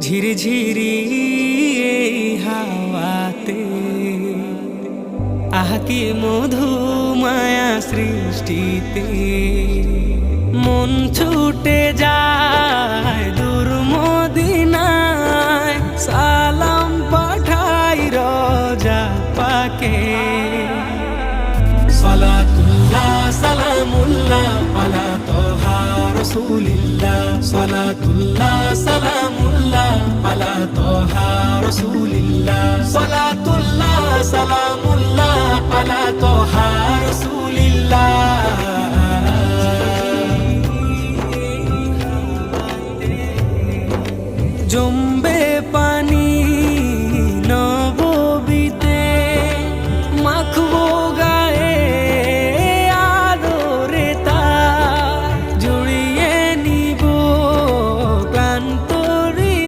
ঝিরিঝিরি হাওয়াতে। আহা, কি মধু মায়া সৃষ্টিতে। মন ছুটে যায় দূর মদিনায়। সালাম পাঠাই রোজা পাকে। সালাতুল্লাহ, সালামুল্লাহ, আলা তোহা রসুলিল্লাহ। সালাতুল্লাহ সালামুল্লাহ সালাতুল্লাহ সালামুল্লাহ আলা তোহা রসুলিল্লাহ। জুম্বে পা